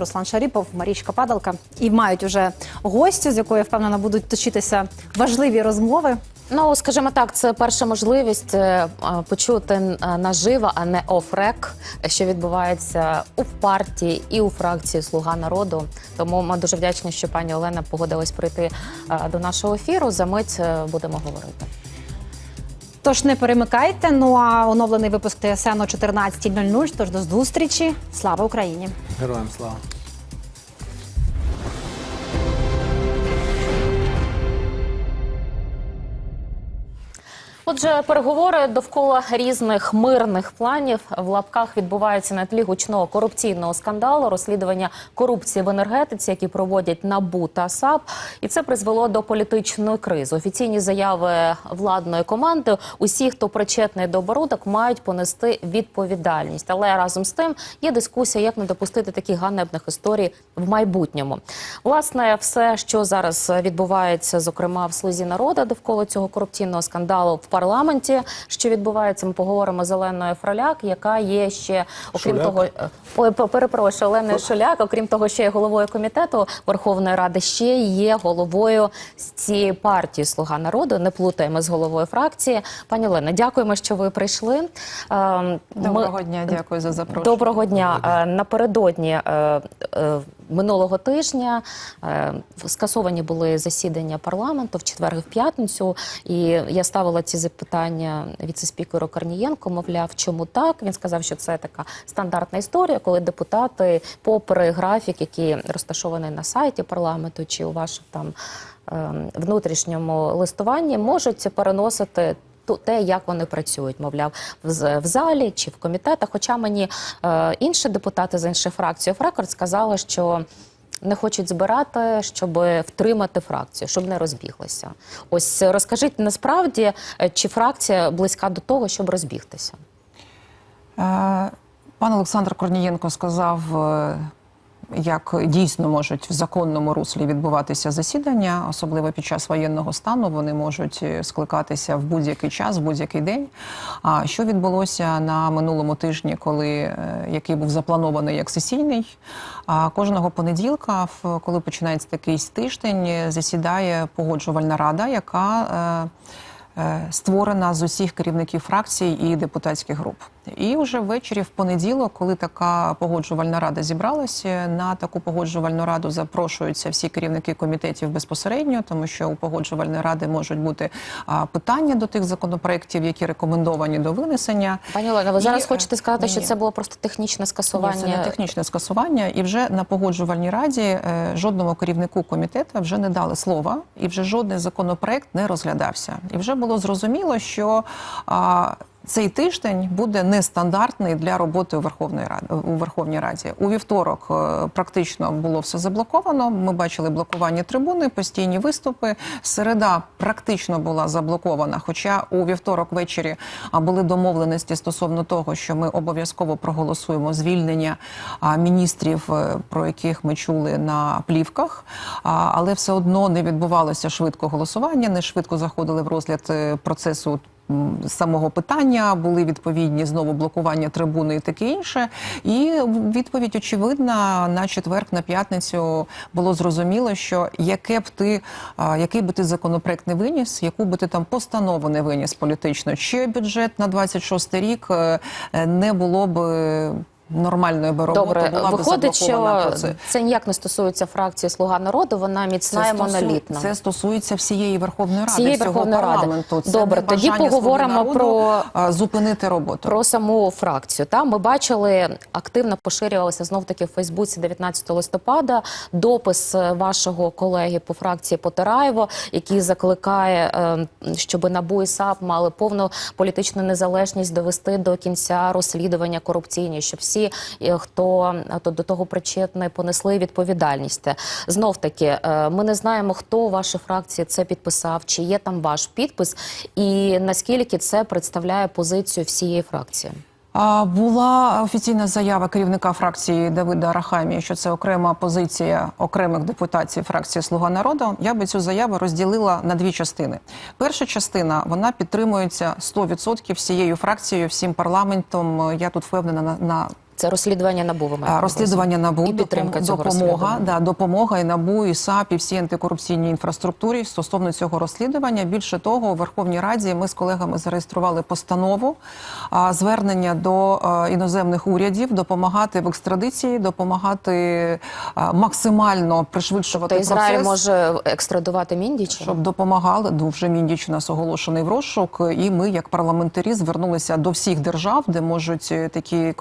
Руслан Шаріпов, Марічка Падалка і мають уже гостю, з якою я впевнена будуть точитися важливі розмови. Ну, скажімо так, це перша можливість е, е, почути е, наживо, а не офрек, що відбувається у партії і у фракції Слуга народу. Тому ми дуже вдячні, що пані Олена погодилась прийти до нашого ефіру. За мить будемо говорити. Тож не перемикайте. Ну а оновлений випуск ТСН о 14.00. Тож до зустрічі. Слава Україні! Героям слава. Отже, переговори довкола різних мирних планів в лапках відбуваються на тлі гучного корупційного скандалу, розслідування корупції в енергетиці, які проводять НАБУ та САП, і це призвело до політичної кризи. Офіційні заяви владної команди: усі, хто причетний до оборудок, мають понести відповідальність. Але разом з тим є дискусія, як не допустити таких ганебних історій в майбутньому. Власне, все, що зараз відбувається, зокрема в слузі народу довкола цього корупційного скандалу в парламенті, що відбувається, ми поговоримо з Оленою Фроляк, яка є ще, окрім Шуляк? того, ой, по- перепрошую, Оленою Шуляк, окрім того, що є головою комітету Верховної Ради, ще є головою з цієї партії Слуга народу. Не плутаємо з головою фракції. Пані Олено, дякуємо, що ви прийшли. Ем, ми- Доброго дня, дякую за запрошення. Доброго дня. Е, Напередодні е, е, минулого тижня е, скасовані були засідання парламенту в четвер і в п'ятницю. І я ставила ці запитання віце-спікеру Корнієнко. Мовляв, чому так? Він сказав, що це така стандартна історія, коли депутати, попри графік, який розташований на сайті парламенту чи у вашому там е, внутрішньому листуванні, можуть переносити те, як вони працюють, мовляв, в, залі чи в комітетах. Хоча мені е, інші депутати з інших фракцій Рекорд сказали, що не хочуть збирати, щоб втримати фракцію, щоб не розбіглися. Ось розкажіть насправді, е, чи фракція близька до того, щоб розбігтися? Е, Пан Олександр Корнієнко сказав, е, як дійсно можуть в законному руслі відбуватися засідання, особливо під час воєнного стану. Вони можуть е, скликатися в будь-який час, в будь-який день. А що відбулося на минулому тижні, коли е, який був запланований як сесійний? А кожного понеділка, коли починається такий тиждень, е, засідає погоджувальна рада, яка створена з усіх керівників фракцій і депутатських груп. І вже ввечері, в понеділок, коли така погоджувальна рада зібралася, на таку погоджувальну раду запрошуються всі керівники комітетів безпосередньо, тому що у погоджувальної ради можуть бути питання до тих законопроєктів, які рекомендовані до винесення. Пані Олена, ви І, зараз е, хочете сказати, що ні. це було просто технічне Ні, скасування? це не технічне скасування, і вже на погоджувальній раді е, жодному керівнику комітету вже не дали слова, і вже жодний законопроект не розглядався. І вже було зрозуміло, що цей тиждень буде нестандартний для роботи у Верховної Ради у Верховній Раді. У вівторок е, практично було все заблоковано. Ми бачили блокування трибуни, постійні виступи. Середа практично була заблокована. Хоча у вівторок ввечері були домовленості стосовно того, що ми обов'язково проголосуємо звільнення міністрів, е, про яких ми чули на плівках. Але все одно не відбувалося швидко голосування, не швидко заходили в розгляд е, процесу самого питання, були відповідні знову блокування трибуни і таке інше. І відповідь очевидна на четверг, на п'ятницю було зрозуміло, що яке б ти, який би ти законопроект не виніс, яку би ти там постанову не виніс політично, чи бюджет на 26 рік е, не було б. Нормальної би роботи Добре, була виходить, що це ніяк не стосується фракції Слуга народу. Вона міцна і монолітна. Це стосується всієї Верховної Ради, Всієї всього Верховної Ради. парламенту. Це Добре, тоді поговоримо про- зупинити роботу. Про саму фракцію та ми бачили активно поширювалося знов таки в Фейсбуці 19 листопада допис е, вашого колеги по фракції Потираєво, який закликає, е, щоб НАБУ і САП мали повну політичну незалежність довести до кінця розслідування корупційні, щоб всі, е, хто е, до того причетний, понесли відповідальність. Знов таки, е, ми не знаємо, хто у вашій фракції це підписав, чи є там ваш підпис, і наскільки це представляє позицію всієї фракції. Була офіційна заява керівника фракції Давида Рахамії, що це окрема позиція окремих депутатів фракції Слуга народу. Я би цю заяву розділила на дві частини. Перша частина вона підтримується 100% всією фракцією, всім парламентом. Я тут впевнена на, на Це розслідування набу ви маєте? Розслідування НАБУ, і підтримка цього допомога, да, допомога і НАБУ, і САП, і всій антикорупційній інфраструктурі стосовно цього розслідування. Більше того, у Верховній Раді ми з колегами зареєстрували постанову звернення до іноземних урядів допомагати в екстрадиції, допомагати максимально пришвидшувати То Ізраїль може екстрадувати Міндіча? Щоб допомагали, ну вже Міндіч у нас оголошений в розшук, і ми, як парламентарі, звернулися до всіх держав, де можуть е, такі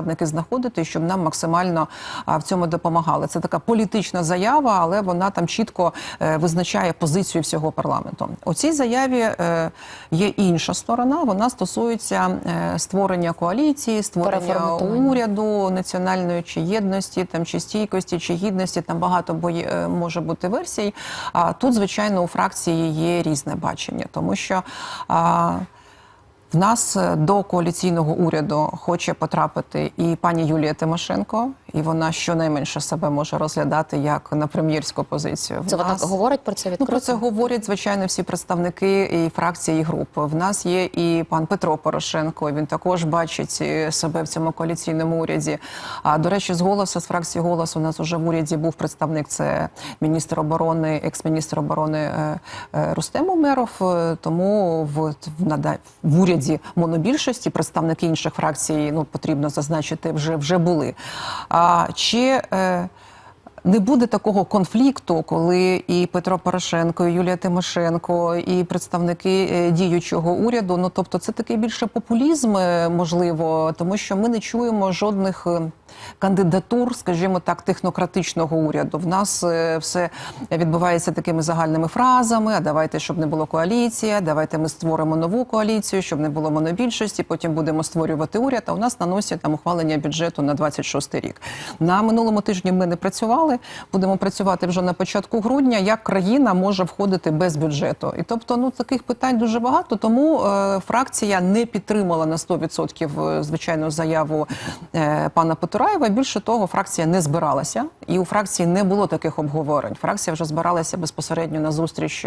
корупціонери-зрадники знаходити, щоб нам максимально в цьому допомагали. Це така політична заява, але вона там чітко е, визначає позицію всього парламенту. У цій заяві е, є інша сторона. Вона стосується е, створення коаліції, створення уряду національної чи єдності, там чи стійкості, чи гідності. Там багато бої може бути версій. А тут, звичайно, у фракції є різне бачення, тому що. А, в нас е, до коаліційного уряду хоче потрапити і пані Юлія Тимошенко, і вона щонайменше себе може розглядати як на прем'єрську позицію. В Це вона говорить про це Ну, про це говорять звичайно всі представники і фракції і груп. В нас є і пан Петро Порошенко. Він також бачить е, себе в цьому коаліційному уряді. А до речі, з голосу з фракції голос у нас вже в уряді був представник. Це міністр оборони, екс-міністр оборони е, е, Рустем Умеров. Тому в, в, в уряді монобільшості представники інших фракцій ну потрібно зазначити вже вже були. А чи е, не буде такого конфлікту, коли і Петро Порошенко, і Юлія Тимошенко, і представники е, діючого уряду. Ну тобто, це такий більше популізм, е, можливо, тому що ми не чуємо жодних е, кандидатур, скажімо так, технократичного уряду. В нас все відбувається такими загальними фразами. А давайте, щоб не було коаліція, давайте ми створимо нову коаліцію, щоб не було монобільшості. Потім будемо створювати уряд. А у нас наносять там ухвалення бюджету на 26 рік. На минулому тижні ми не працювали. Будемо працювати вже на початку грудня. Як країна може входити без бюджету? І тобто, ну таких питань дуже багато. Тому е, фракція не підтримала на 100% е, звичайно заяву е, пана Потураєва. Більше того, фракція не збиралася, і у фракції не було таких обговорень. Фракція вже збиралася безпосередньо на зустріч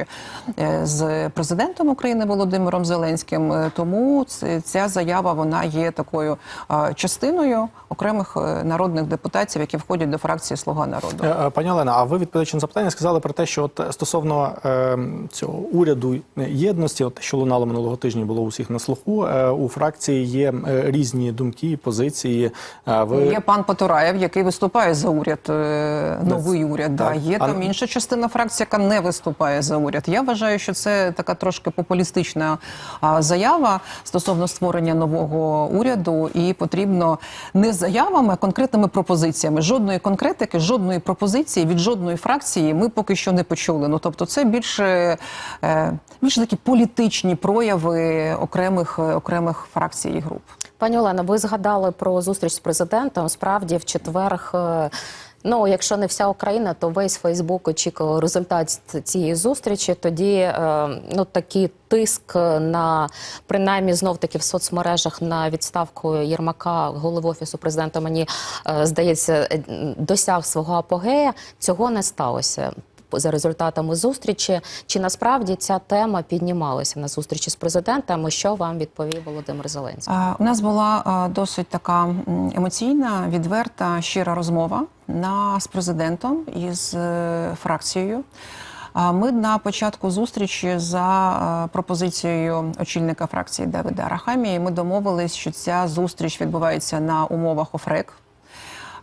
е, з президентом України Володимиром Зеленським. Е, Тому ця заява вона є такою е, частиною окремих е, народних депутатів, які входять до фракції Слуга народу. Е, е, Пані Олена, а ви відповідаючи на запитання сказали про те, що от е, стосовно е, цього уряду єдності, от що лунало минулого тижня, було у всіх на слуху. Е, у фракції є е, різні думки, позиції. Е, ви Є пан Потураєв, який виступає за уряд, е, новий уряд. Да. Є А- там інша частина фракції, яка не виступає за уряд. Я вважаю, що це така трошки популістична а, заява стосовно створення нового уряду, і потрібно не заявами, а конкретними пропозиціями. Жодної конкретики, жодної пропозиції від жодної фракції ми поки що не почули. Ну тобто, це більше, е, більше такі політичні прояви окремих окремих фракцій і груп. Пані Олена, ви згадали про зустріч з президентом. Справді, в четвер, е, ну якщо не вся Україна, то весь Фейсбук очікував результат цієї зустрічі. Тоді е, ну такий тиск на принаймні знов таки в соцмережах на відставку Єрмака, голови офісу президента. Мені е, здається, е, досяг свого апогея. Цього не сталося. За результатами зустрічі, чи насправді ця тема піднімалася на зустрічі з президентом? і Що вам відповів Володимир Зеленський? У нас була досить така емоційна, відверта, щира розмова на з президентом і з е, фракцією. Ми на початку зустрічі за е, пропозицією очільника фракції Давида Арахамії ми домовились, що ця зустріч відбувається на умовах ОФРЕК.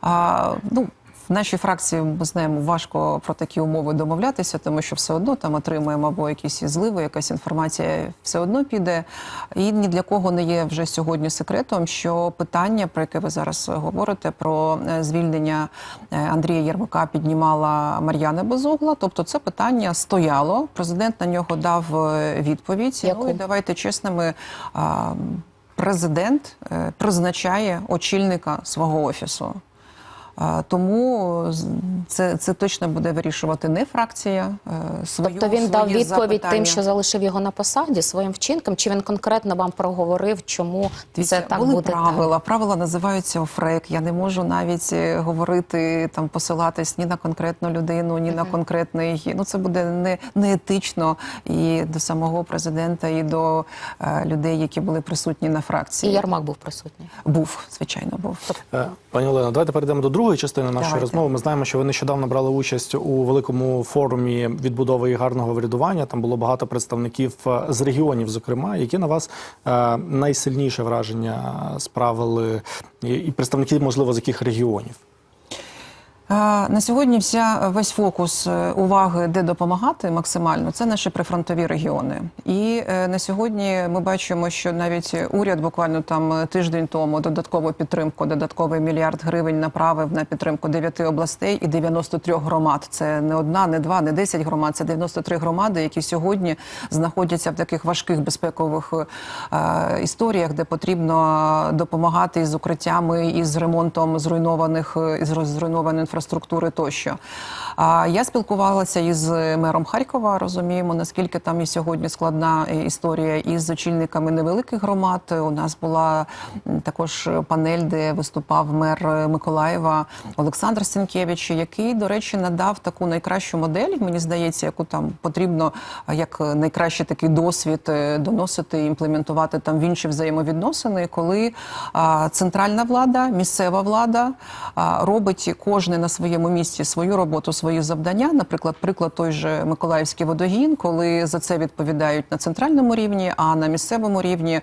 А, ну, в нашій фракції ми знаємо, важко про такі умови домовлятися, тому що все одно там отримуємо або якісь зливи, якась інформація все одно піде. І ні для кого не є вже сьогодні секретом, що питання, про яке ви зараз говорите, про е, звільнення е, Андрія Єрмака піднімала Мар'яна Безугла. Тобто це питання стояло. Президент на нього дав е, відповідь. Яку? Ну і давайте чесними. Президент призначає очільника свого офісу. Тому це, це точно буде вирішувати не фракція. е, Свою, Тобто він дав відповідь запитання. тим, що залишив його на посаді своїм вчинком, чи він конкретно вам проговорив, чому Дивіться, це так були буде? так? правила. Правила називаються ОФРЕК. Я не можу навіть е, говорити там, посилатись ні на конкретну людину, ні на конкретний. Ну це буде не, не етично і до самого президента, і до е, людей, які були присутні на І фракції. Ярмак був присутній. Був, звичайно, був. Е, Пані Олено, давайте перейдемо до другої частини нашої Давайте. розмови. Ми знаємо, що ви нещодавно брали участь у великому форумі відбудови і гарного врядування. Там було багато представників е, з регіонів, зокрема, які на вас е, найсильніше враження справили, і і представники, можливо, з яких регіонів. На сьогодні вся весь фокус е, уваги, де допомагати максимально, це наші прифронтові регіони. І е, на сьогодні ми бачимо, що навіть уряд буквально там е, тиждень тому додаткову підтримку, додатковий мільярд гривень направив на підтримку 9 областей і 93 громад. Це не одна, не два, не 10 громад. Це 93 громади, які сьогодні знаходяться в таких важких безпекових е, історіях, де потрібно допомагати із укриттями, із ремонтом зруйнованих е, із роз- зруйнованої інфраструктури тощо. А я спілкувалася із мером Харкова. Розуміємо, наскільки там і сьогодні складна е, історія із очільниками невеликих громад. У нас була також панель, де виступав мер Миколаєва Олександр Сінкевич, який, до речі, надав таку найкращу модель, мені здається, яку там потрібно е, як найкращий такий досвід е, доносити і імплементувати там в інші взаємовідносини, коли центральна влада, місцева влада робить кожне на своєму місці свою роботу, свої завдання. Наприклад, приклад той же Миколаївський водогін, коли за це відповідають на центральному рівні, а на місцевому рівні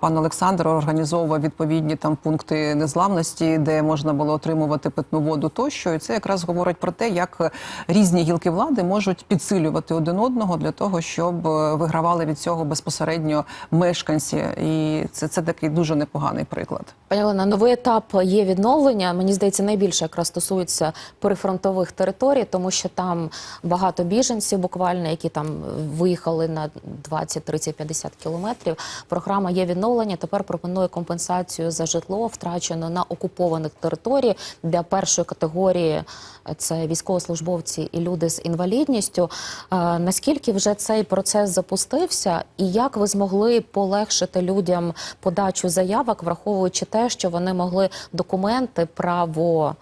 пан Олександр організовував відповідні там пункти незламності, де можна було отримувати питну воду тощо. І це якраз говорить про те, як різні гілки влади можуть підсилювати один одного для того, щоб е, вигравали від цього безпосередньо мешканці. І це, це такий дуже непоганий приклад. Пані Олена, новий етап є відновлення. Мені здається, найбільше якраз стосується прифронтових територій, тому що там багато біженців, буквально, які там виїхали на 20, 30, 50 кілометрів. Програма є відновлення. Тепер пропонує компенсацію за житло, втрачено на окупованих територіях для першої категорії. Це військовослужбовці і люди з інвалідністю. Е, Наскільки вже цей процес запустився, і як ви змогли полегшити людям подачу заявок, враховуючи те, що вони могли документи, право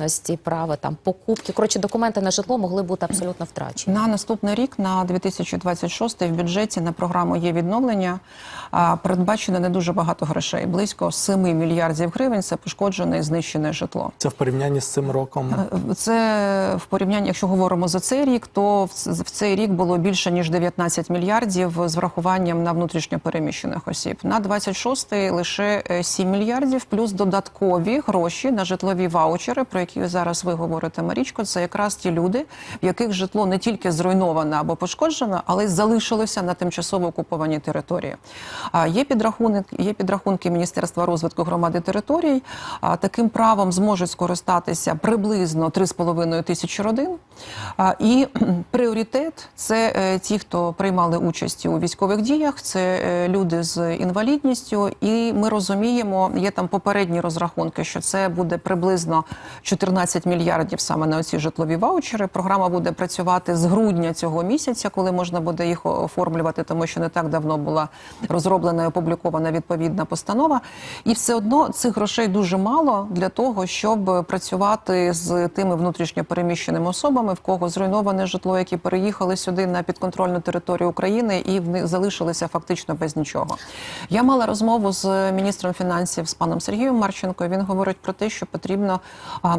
власності, право там покупки, коротше, документи на житло могли бути абсолютно втрачені. На наступний рік, на 2026, в бюджеті на програму є відновлення. а, Передбачено не дуже багато грошей. Близько 7 мільярдів гривень. Це пошкоджене і знищене житло. Це в порівнянні з цим роком. Це в порівнянні, якщо говоримо за цей рік, то в цей рік було більше ніж 19 мільярдів з врахуванням на внутрішньо переміщених осіб. На 26-й лише е, 7 мільярдів, плюс додаткові гроші на житлові ваучери, про які зараз ви говорите, Марічко. Це якраз ті люди, в яких житло не тільки зруйноване або пошкоджено, але й залишилося на тимчасово окупованій території. А є підрахунок, є підрахунки Міністерства розвитку громади територій. А таким правом зможуть скористатися приблизно 3,5 тисячі родин. А, і пріоритет це е, ті, хто приймали участь у військових діях, це е, люди з інвалідністю. І ми розуміємо, є там попередні розрахунки, що це буде приблизно 14 мільярдів саме на оці житлові ваучери. Програма буде працювати з грудня цього місяця, коли можна буде їх оформлювати, тому що не так давно була розроблена і опублікована відповідна постанова. І все одно цих грошей дуже мало для того, щоб працювати з тими внутрішньо переміщеними особами, в кого зруйноване житло, які переїхали сюди на підконтрольну територію України і в залишилися фактично без нічого. Я мала розмову з міністром фінансів з паном Сергієм Марченко. Він говорить про те, що потрібно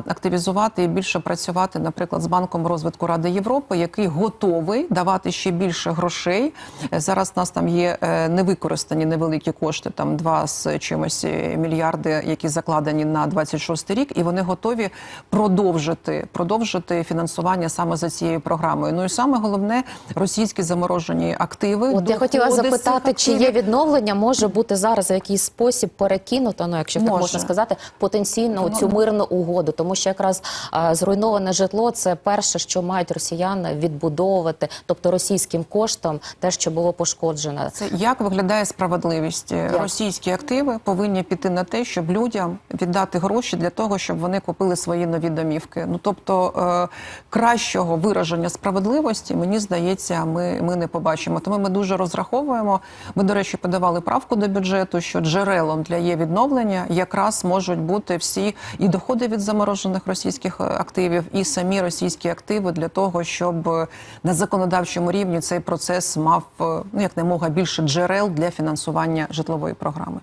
активізувати і більше працювати, наприклад, з банком розвитку Ради Європи, який готовий давати ще більше грошей. Е, Зараз у нас там є е, невикористані невеликі кошти, там два з чимось е, мільярди, які закладені на 26 рік, і вони готові продовжити. продовжити фінансування саме за цією програмою. Ну і саме головне російські заморожені активи. От я хотіла запитати, чи є відновлення, може бути зараз в якийсь спосіб перекинуто, ну якщо так Може. можна сказати, потенційно цю мирну угоду, тому що якраз а, зруйноване житло це перше, що мають росіяни відбудовувати, тобто російським коштом, те, що було пошкоджено. Це як виглядає справедливість? Російські активи повинні піти на те, щоб людям віддати гроші для того, щоб вони купили свої нові домівки. Ну тобто е, кращого вираження справедливості, мені здається, ми, ми не побачимо. Тому ми дуже розраховуємо. Ми, до речі, подавали правку до бюджету, що джерелом для є відновлення якраз можуть бути всі і доходи від заморожених російських е, активів, і самі російські активи для того, щоб е, на законодавчому рівні цей процес мав е, ну як немога більше джерел для фінансування житлової програми.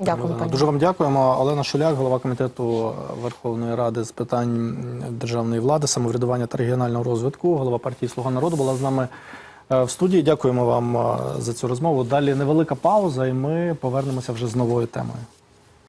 Дякую, пані. Дуже вам дякуємо. Олена Шуляк, голова комітету Верховної Ради з питань державної влади, самоврядування та регіонального розвитку, голова партії Слуга народу була з нами в студії. Дякуємо вам за цю розмову. Далі невелика пауза, і ми повернемося вже з новою темою.